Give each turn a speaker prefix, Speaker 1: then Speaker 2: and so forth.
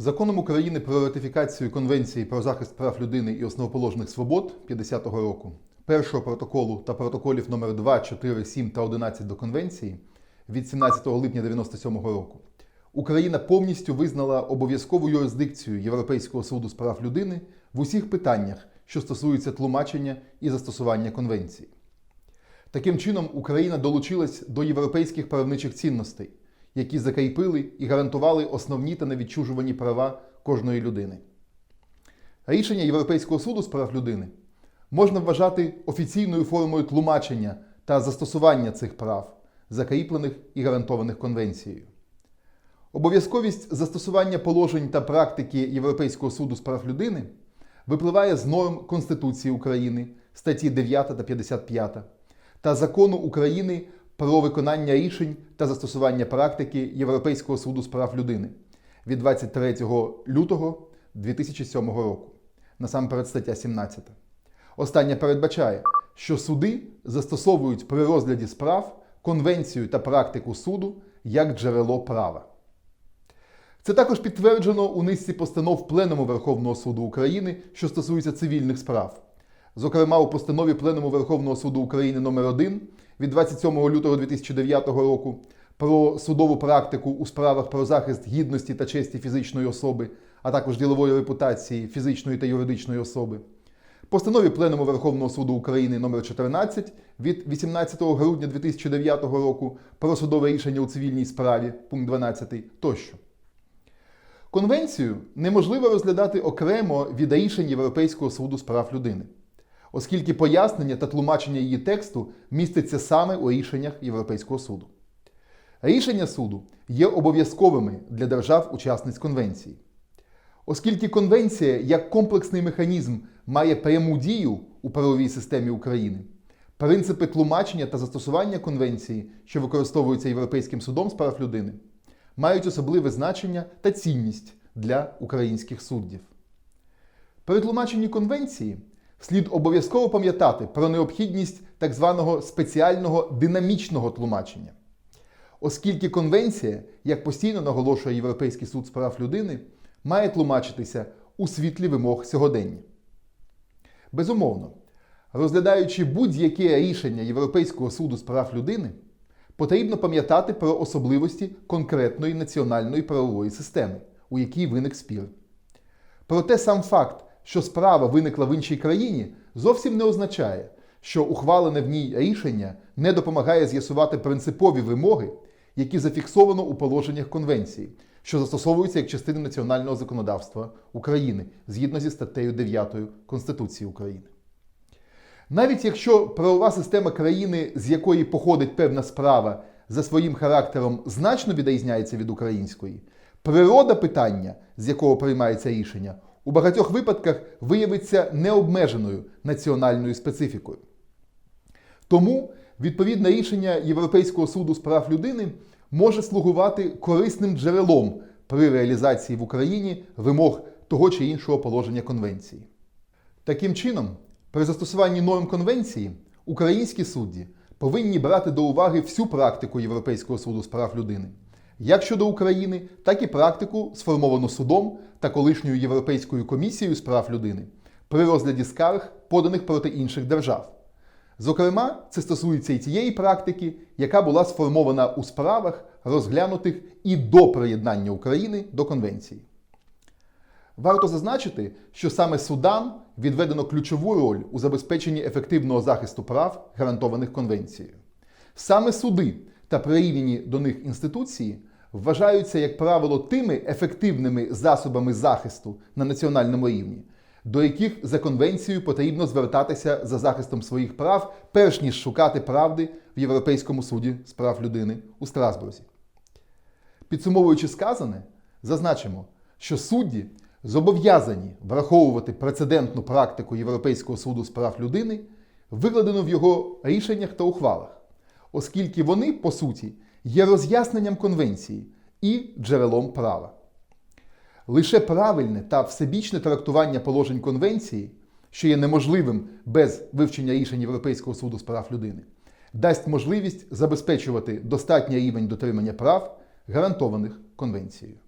Speaker 1: Законом України про ратифікацію Конвенції про захист прав людини і основоположних свобод 50-го року, першого протоколу та протоколів номер 2, 4, 7 та 11 до Конвенції від 17 липня 97-го року Україна повністю визнала обов'язкову юрисдикцію Європейського суду з прав людини в усіх питаннях, що стосуються тлумачення і застосування конвенції. Таким чином, Україна долучилась до європейських правничих цінностей, які закріпили і гарантували основні та невідчужувані права кожної людини. Рішення Європейського суду з прав людини можна вважати офіційною формою тлумачення та застосування цих прав, закріплених і гарантованих конвенцією. Обов'язковість застосування положень та практики Європейського суду з прав людини випливає з норм Конституції України, статті 9 та 55 та закону України про виконання рішень та застосування практики Європейського суду з прав людини від 23 лютого 2007 року, насамперед стаття 17. Остання передбачає, що суди застосовують при розгляді справ конвенцію та практику суду як джерело права. Це також підтверджено у низці постанов Пленуму Верховного суду України, що стосуються цивільних справ. Зокрема, у постанові Пленуму Верховного суду України номер 1 від 27 лютого 2009 року про судову практику у справах про захист гідності та честі фізичної особи, а також ділової репутації фізичної та юридичної особи. Постанові Пленуму Верховного суду України номер 14 від 18 грудня 2009 року про судове рішення у цивільній справі, пункт 12 тощо. Конвенцію неможливо розглядати окремо від рішень Європейського суду з прав людини, оскільки пояснення та тлумачення її тексту міститься саме у рішеннях Європейського суду. Рішення суду є обов'язковими для держав-учасниць конвенції. Оскільки конвенція як комплексний механізм має пряму дію у правовій системі України, принципи тлумачення та застосування конвенції, що використовуються Європейським судом з прав людини, мають особливе значення та цінність для українських суддів. При тлумаченні конвенції слід обов'язково пам'ятати про необхідність так званого спеціального динамічного тлумачення. Оскільки конвенція, як постійно наголошує Європейський суд з прав людини, має тлумачитися у світлі вимог сьогодення. Безумовно, розглядаючи будь-яке рішення Європейського суду з прав людини, потрібно пам'ятати про особливості конкретної національної правової системи, у якій виник спір. Проте сам факт, що справа виникла в іншій країні, зовсім не означає, що ухвалене в ній рішення не допомагає з'ясувати принципові вимоги, які зафіксовано у положеннях Конвенції, що застосовуються як частини національного законодавства України згідно зі статтею 9 Конституції України. Навіть якщо правова система країни, з якої походить певна справа, за своїм характером значно відрізняється від української, природа питання, з якого приймається рішення, у багатьох випадках виявиться необмеженою національною специфікою. Тому відповідне рішення Європейського суду з прав людини може слугувати корисним джерелом при реалізації в Україні вимог того чи іншого положення Конвенції. Таким чином, при застосуванні норм Конвенції українські судді повинні брати до уваги всю практику Європейського суду з прав людини, як щодо України, так і практику, сформовану судом та колишньою Європейською комісією з прав людини при розгляді скарг, поданих проти інших держав. Зокрема, це стосується і тієї практики, яка була сформована у справах, розглянутих і до приєднання України до Конвенції. Варто зазначити, що саме судам відведено ключову роль у забезпеченні ефективного захисту прав, гарантованих Конвенцією. Саме суди та прирівняні до них інституції вважаються, як правило, тими ефективними засобами захисту на національному рівні, до яких за конвенцією потрібно звертатися за захистом своїх прав, перш ніж шукати правди в Європейському суді з прав людини у Страсбурзі. Підсумовуючи сказане, зазначимо, що судді зобов'язані враховувати прецедентну практику Європейського суду з прав людини, викладену в його рішеннях та ухвалах, оскільки вони, по суті, є роз'ясненням конвенції і джерелом права. Лише правильне та всебічне трактування положень конвенції, що є неможливим без вивчення рішень Європейського суду з прав людини, дасть можливість забезпечувати достатній рівень дотримання прав, гарантованих конвенцією.